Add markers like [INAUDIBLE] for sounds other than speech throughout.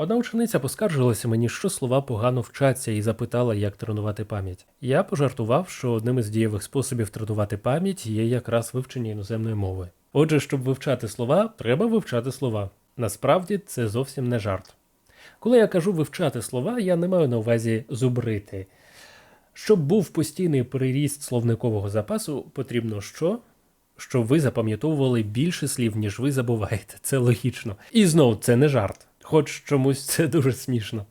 Одна учениця поскаржилася мені, що слова погано вчаться, і запитала, як тренувати пам'ять. Я пожартував, що одним із дієвих способів тренувати пам'ять є якраз вивчення іноземної мови. Отже, щоб вивчати слова, треба вивчати слова. Насправді це зовсім не жарт. Коли я кажу вивчати слова, я не маю на увазі зубрити. Щоб був постійний приріст словникового запасу, потрібно що? Щоб ви запам'ятовували більше слів, ніж ви забуваєте. Це логічно. І знову це не жарт, хоч чомусь це дуже смішно.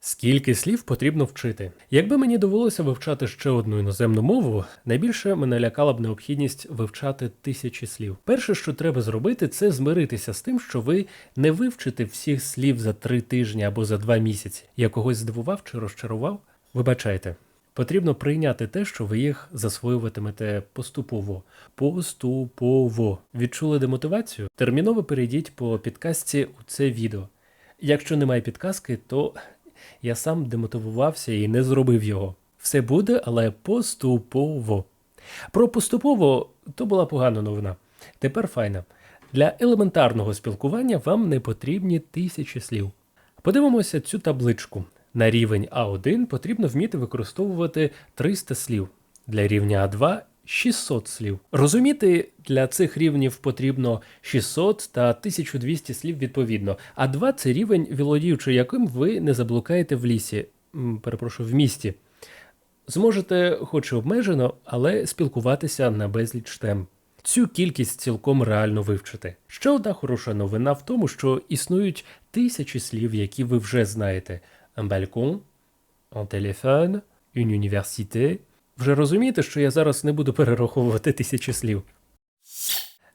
Скільки слів потрібно вчити? Якби мені довелося вивчати ще одну іноземну мову, найбільше мене лякала б необхідність вивчати тисячі слів. Перше, що треба зробити, це змиритися з тим, що ви не вивчите всіх слів за три тижні або за два місяці. Я когось здивував чи розчарував? Вибачайте. Потрібно прийняти те, що ви їх засвоюватимете поступово. Поступово. Відчули демотивацію? Терміново перейдіть по підказці у це відео. Якщо немає підказки, то я сам демотивувався і не зробив його. Все буде, але поступово. Про поступово то була погана новина. Тепер файна. Для елементарного спілкування вам не потрібні тисячі слів. Подивимося цю табличку. На рівень А1 потрібно вміти використовувати 300 слів. Для рівня А2 600 слів. Розуміти для цих рівнів потрібно 600 та 1200 слів відповідно. А 2 це рівень, володіючи яким ви не заблукаєте в лісі, перепрошую, в місті. Зможете, хоч і обмежено, але спілкуватися на безліч тем. Цю кількість цілком реально вивчити. Ще одна хороша новина в тому, що існують тисячі слів, які ви вже знаєте: un balcon, un téléphone, une université. Вже розумієте, що я зараз не буду перераховувати тисячі слів.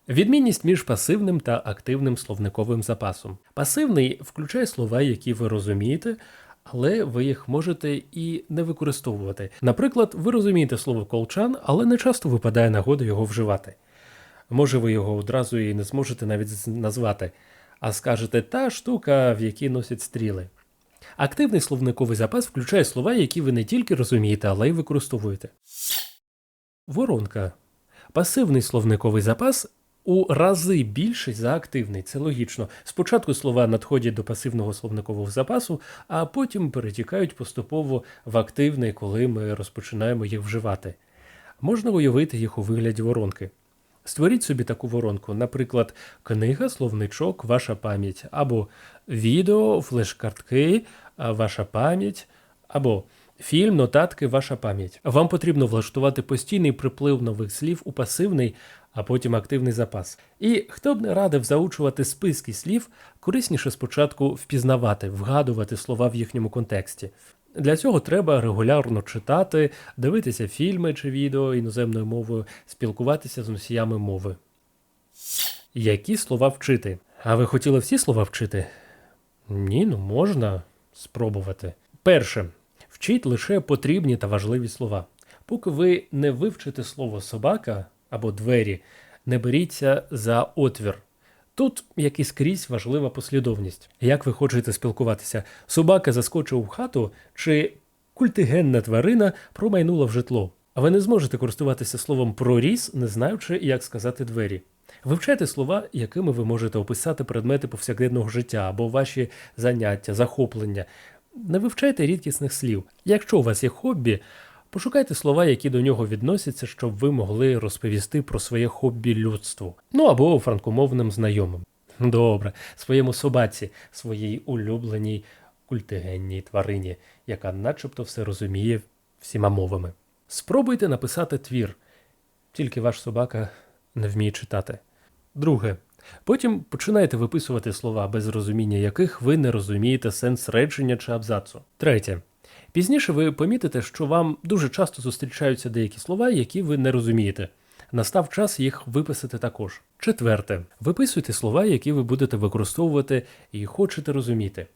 Відмінність між пасивним та активним словниковим запасом. Пасивний включає слова, які ви розумієте, але ви їх можете і не використовувати. Наприклад, ви розумієте слово колчан, але не часто випадає нагода його вживати. Може, ви його одразу і не зможете навіть назвати, а скажете та штука, в якій носять стріли. Активний словниковий запас включає слова, які ви не тільки розумієте, але й використовуєте. Воронка. Пасивний словниковий запас у рази більший за активний. Це логічно. Спочатку слова надходять до пасивного словникового запасу, а потім перетікають поступово в активний, коли ми розпочинаємо їх вживати. Можна уявити їх у вигляді воронки. Створіть собі таку воронку, наприклад, книга, словничок, ваша пам'ять, або відео, флеш-картки, ваша пам'ять, або фільм, нотатки, ваша пам'ять. Вам потрібно влаштувати постійний приплив нових слів у пасивний, а потім активний запас. І хто б не радив заучувати списки слів, корисніше спочатку впізнавати, вгадувати слова в їхньому контексті. Для цього треба регулярно читати, дивитися фільми чи відео іноземною мовою, спілкуватися з носіями мови. Які слова вчити? А ви хотіли всі слова вчити? Ні, ну можна спробувати. Перше. Вчіть лише потрібні та важливі слова. Поки ви не вивчите слово собака або двері, не беріться за отвір. Тут, як і скрізь, важлива послідовність. Як ви хочете спілкуватися? Собака заскочив в хату чи культигенна тварина промайнула в житло. А ви не зможете користуватися словом проріс, не знаючи, як сказати двері. Вивчайте слова, якими ви можете описати предмети повсякденного життя або ваші заняття, захоплення. Не вивчайте рідкісних слів. Якщо у вас є хобі, пошукайте слова, які до нього відносяться, щоб ви могли розповісти про своє хобі людству. Ну або франкомовним знайомим. Добре, своєму собаці, своїй улюбленій культигенній тварині, яка начебто все розуміє всіма мовами. Спробуйте написати твір, тільки ваш собака не вміє читати. Друге. Потім починаєте виписувати слова, без розуміння яких ви не розумієте сенс речення чи абзацу. Третє. Пізніше ви помітите, що вам дуже часто зустрічаються деякі слова, які ви не розумієте. Настав час їх виписати також. Четверте. Виписуйте слова, які ви будете використовувати і хочете розуміти.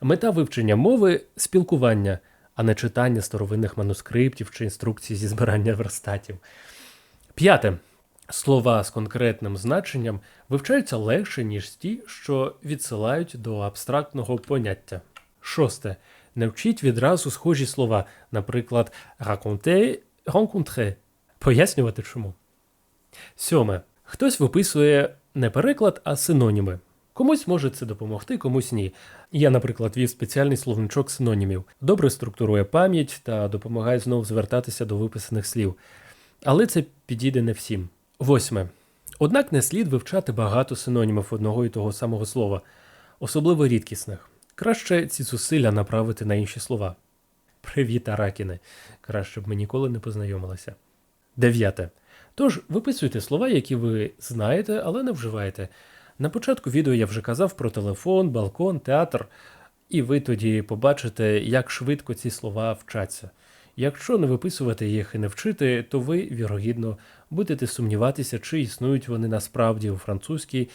Мета вивчення мови спілкування, а не читання старовинних манускриптів чи інструкцій зі збирання верстатів. П'яте. Слова з конкретним значенням вивчаються легше, ніж ті, що відсилають до абстрактного поняття. Шосте. Не вчіть відразу схожі слова, наприклад, raconter, rencontrer. Пояснювати чому. Сьоме. Хтось виписує не переклад, а синоніми. Комусь може це допомогти, комусь ні. Я, наприклад, вів спеціальний словничок синонімів, добре структурує пам'ять та допомагає знову звертатися до виписаних слів. Але це підійде не всім. Восьме. Однак не слід вивчати багато синонімів одного і того самого слова, особливо рідкісних. Краще ці зусилля направити на інші слова. Привіт, Аракіне. Краще б ми ніколи не познайомилися. Дев'яте. Тож виписуйте слова, які ви знаєте, але не вживаєте. На початку відео я вже казав про телефон, балкон, театр, і ви тоді побачите, як швидко ці слова вчаться. Якщо не виписувати їх і не вчити, то ви, вірогідно, будете сумніватися, чи існують вони насправді у французькій,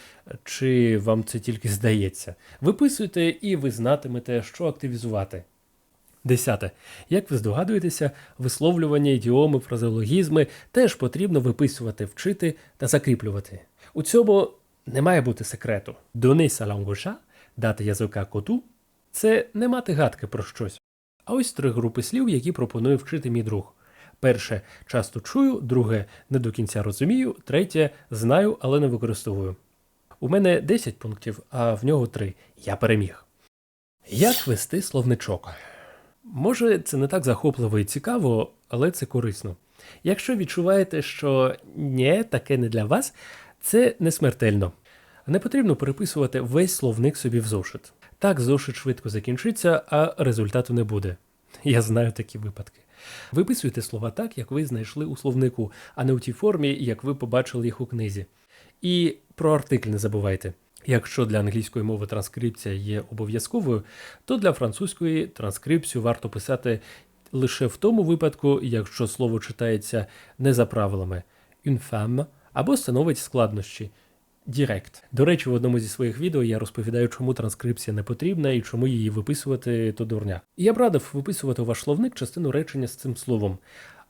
чи вам це тільки здається. Виписуйте і ви знатимете, що активізувати. Десяте. Як ви здогадуєтеся, висловлювання, ідіоми, фразеологізми теж потрібно виписувати, вчити та закріплювати. У цьому не має бути секрету. Au chat, дати язика коту це не мати гадки про щось. А ось три групи слів, які пропонує вчити мій друг. Перше часто чую, друге не до кінця розумію, третє знаю, але не використовую. У мене 10 пунктів, а в нього 3. Я переміг. Як вести словничок? Може, це не так захопливо і цікаво, але це корисно. Якщо відчуваєте, що ні, таке не для вас, це не смертельно. Не потрібно переписувати весь словник собі в зошит. Так зошит швидко закінчиться, а результату не буде. Я знаю такі випадки. Виписуйте слова так, як ви знайшли у словнику, а не у тій формі, як ви побачили їх у книзі. І про артикль не забувайте. Якщо для англійської мови транскрипція є обов'язковою, то для французької транскрипцію варто писати лише в тому випадку, якщо слово читається не за правилами une femme або становить складнощі. Дірект. До речі, в одному зі своїх відео я розповідаю, чому транскрипція не потрібна і чому її виписувати то дурня. Я б радив виписувати у ваш словник частину речення з цим словом.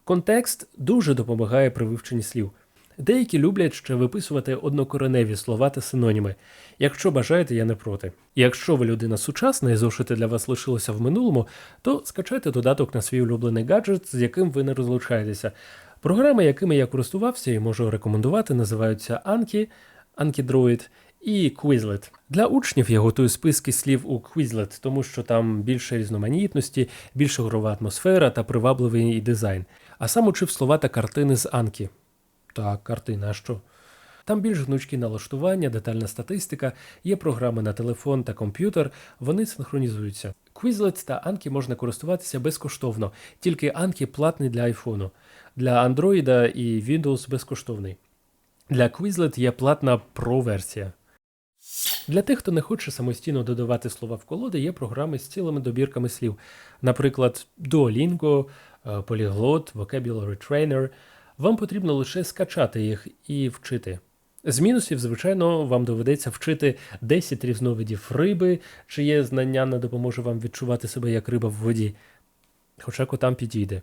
Контекст дуже допомагає при вивченні слів. Деякі люблять ще виписувати однокореневі слова та синоніми. Якщо бажаєте, я не проти. Якщо ви людина сучасна і зошити для вас лишилося в минулому, то скачайте додаток на свій улюблений гаджет, з яким ви не розлучаєтеся. Програми, якими я користувався і можу рекомендувати, називаються Anki, Anki-Droid і Quizlet. Для учнів я готую списки слів у Quizlet, тому що там більше різноманітності, більш ігрова атмосфера та привабливий дизайн. А сам учив слова та картини з Anki. Так, картина, а що? Там більш гнучкі налаштування, детальна статистика, є програми на телефон та комп'ютер, вони синхронізуються. Quizlet та Anki можна користуватися безкоштовно, тільки Anki платний для айфону. Для Android і Windows безкоштовний. Для Quizlet є платна Pro-версія. Для тих, хто не хоче самостійно додавати слова в колоди, є програми з цілими добірками слів, наприклад, Duolingo, е, Polyglot, Vocabulary Trainer. Вам потрібно лише скачати їх і вчити. З мінусів, звичайно, вам доведеться вчити 10 різновидів риби, чиє знання не допоможе вам відчувати себе як риба в воді. Хоча котам підійде.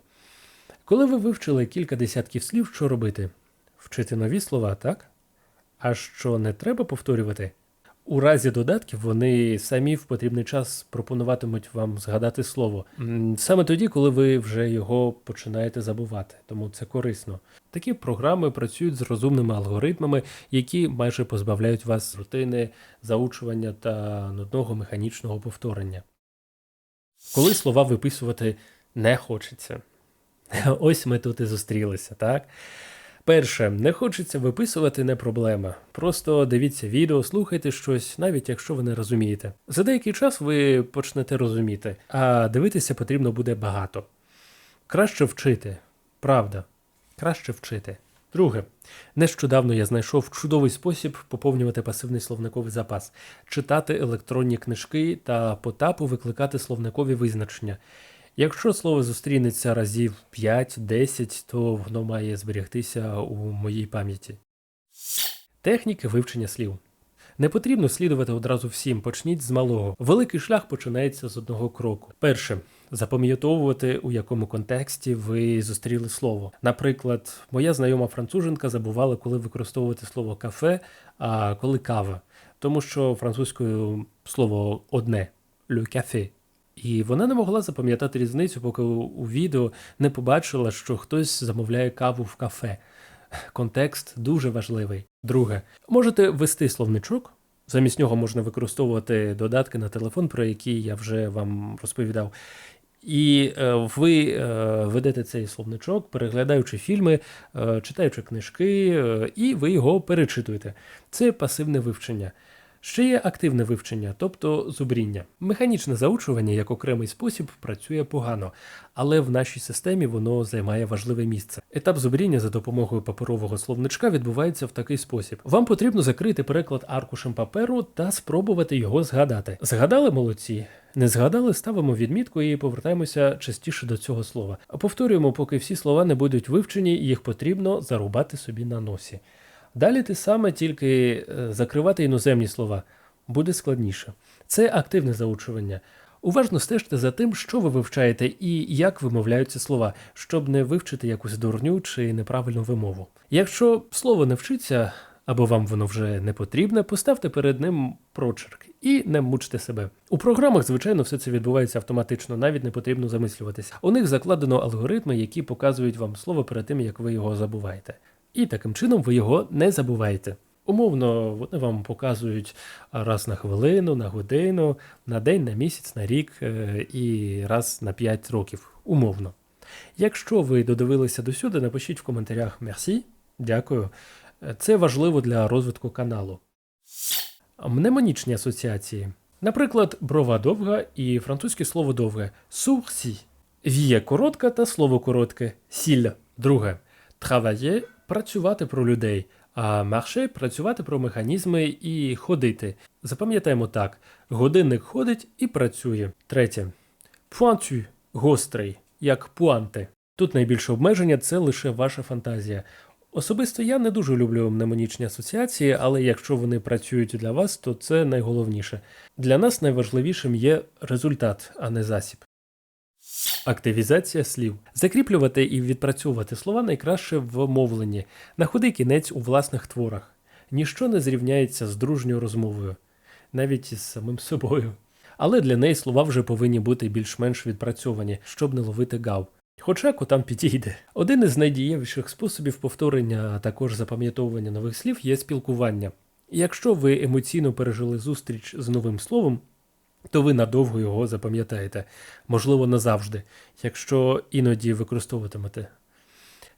Коли ви вивчили кілька десятків слів, що робити? Вчити нові слова, так? А що не треба повторювати? У разі додатків вони самі в потрібний час пропонуватимуть вам згадати слово. Саме тоді, коли ви вже його починаєте забувати, тому це корисно. Такі програми працюють з розумними алгоритмами, які майже позбавляють вас рутини, заучування та нудного механічного повторення. Коли слова виписувати не хочеться. [LAUGHS] Ось ми тут і зустрілися, так? Перше, не хочеться виписувати не проблема. Просто дивіться відео, слухайте щось, навіть якщо ви не розумієте. За деякий час ви почнете розуміти, а дивитися потрібно буде багато. Краще вчити, правда, краще вчити. Друге, нещодавно я знайшов чудовий спосіб поповнювати пасивний словниковий запас, читати електронні книжки та по тапу викликати словникові визначення. Якщо слово зустрінеться разів 5-10, то воно має зберігтися у моїй пам'яті. Техніки вивчення слів. Не потрібно слідувати одразу всім, почніть з малого. Великий шлях починається з одного кроку. Перше запам'ятовувати, у якому контексті ви зустріли слово. Наприклад, моя знайома француженка забувала, коли використовувати слово кафе, а коли кава, тому що французькою слово одне le café. І вона не могла запам'ятати різницю, поки у- відео не побачила, що хтось замовляє каву в кафе. Контекст дуже важливий. Друге, можете ввести словничок, Замість нього можна використовувати додатки на телефон, про які я вже вам розповідав. І е, ви е, ведете цей словничок, переглядаючи фільми, е, читаючи книжки, і ви його перечитуєте. Це пасивне вивчення. Ще є активне вивчення, тобто зубріння. Механічне заучування як окремий спосіб працює погано, але в нашій системі воно займає важливе місце. Етап зубріння за допомогою паперового словничка відбувається в такий спосіб: вам потрібно закрити переклад аркушем паперу та спробувати його згадати. Згадали молодці? Не згадали, ставимо відмітку і повертаємося частіше до цього слова. Повторюємо, поки всі слова не будуть вивчені, їх потрібно зарубати собі на носі. Далі те саме, тільки е, закривати іноземні слова буде складніше. Це активне заучування. Уважно стежте за тим, що ви вивчаєте і як вимовляються слова, щоб не вивчити якусь дурню чи неправильну вимову. Якщо слово не вчиться або вам воно вже не потрібне, поставте перед ним прочерк і не мучте себе. У програмах, звичайно, все це відбувається автоматично, навіть не потрібно замислюватися. У них закладено алгоритми, які показують вам слово перед тим, як ви його забуваєте. І таким чином ви його не забуваєте. Умовно, вони вам показують раз на хвилину, на годину, на день, на місяць, на рік е, і раз на 5 років. Умовно. Якщо ви додивилися до сюди, напишіть в коментарях мерсі. Дякую. Це важливо для розвитку каналу. Мнемонічні асоціації. Наприклад, брова довга і французьке слово довге сурсі. Вія коротка та слово коротке сіль. Друге. Travailler – працювати про людей, а марше працювати про механізми і ходити. Запам'ятаємо так: годинник ходить і працює. Третє. Pointu – гострий, як пуанти. Тут найбільше обмеження це лише ваша фантазія. Особисто я не дуже люблю мнемонічні асоціації, але якщо вони працюють для вас, то це найголовніше. Для нас найважливішим є результат, а не засіб. Активізація слів. Закріплювати і відпрацьовувати слова найкраще в мовленні, на худий кінець у власних творах. Ніщо не зрівняється з дружньою розмовою, навіть із самим собою. Але для неї слова вже повинні бути більш-менш відпрацьовані, щоб не ловити гав. Хоча котам підійде. Один із найдієвіших способів повторення, а також запам'ятовування нових слів є спілкування. Якщо ви емоційно пережили зустріч з новим словом, то ви надовго його запам'ятаєте, можливо, назавжди, якщо іноді використовуватимете.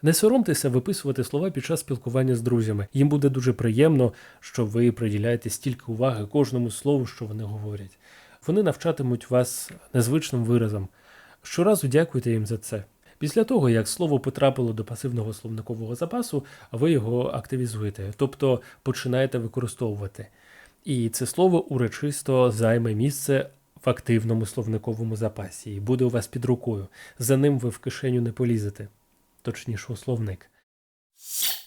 Не соромтеся виписувати слова під час спілкування з друзями. Їм буде дуже приємно, що ви приділяєте стільки уваги кожному слову, що вони говорять. Вони навчатимуть вас незвичним виразам. Щоразу дякуйте їм за це. Після того, як слово потрапило до пасивного словникового запасу, ви його активізуєте, тобто починаєте використовувати. І це слово урочисто займе місце в активному словниковому запасі і буде у вас під рукою. За ним ви в кишеню не полізете, точніше, у словник.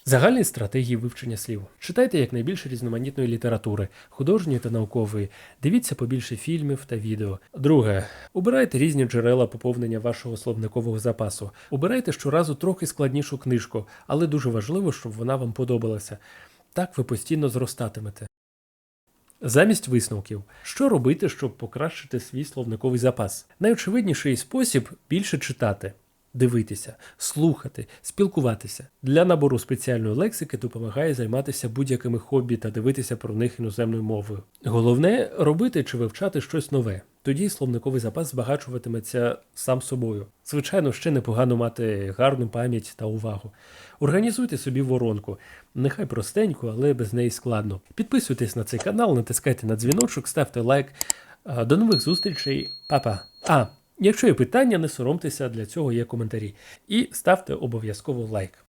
Загальні стратегії вивчення слів. Читайте якнайбільше різноманітної літератури, художньої та наукової. Дивіться побільше фільмів та відео. Друге, обирайте різні джерела поповнення вашого словникового запасу. Обирайте щоразу трохи складнішу книжку, але дуже важливо, щоб вона вам подобалася. Так ви постійно зростатимете. Замість висновків, що робити, щоб покращити свій словниковий запас? Найочевидніший спосіб більше читати, дивитися, слухати, спілкуватися. Для набору спеціальної лексики допомагає займатися будь-якими хобі та дивитися про них іноземною мовою. Головне робити чи вивчати щось нове. Тоді словниковий запас збагачуватиметься сам собою. Звичайно, ще непогано мати гарну пам'ять та увагу. Організуйте собі воронку. Нехай простенько, але без неї складно. Підписуйтесь на цей канал, натискайте на дзвіночок, ставте лайк. До нових зустрічей, Па-па. А, якщо є питання, не соромтеся, для цього є коментарі. І ставте обов'язково лайк.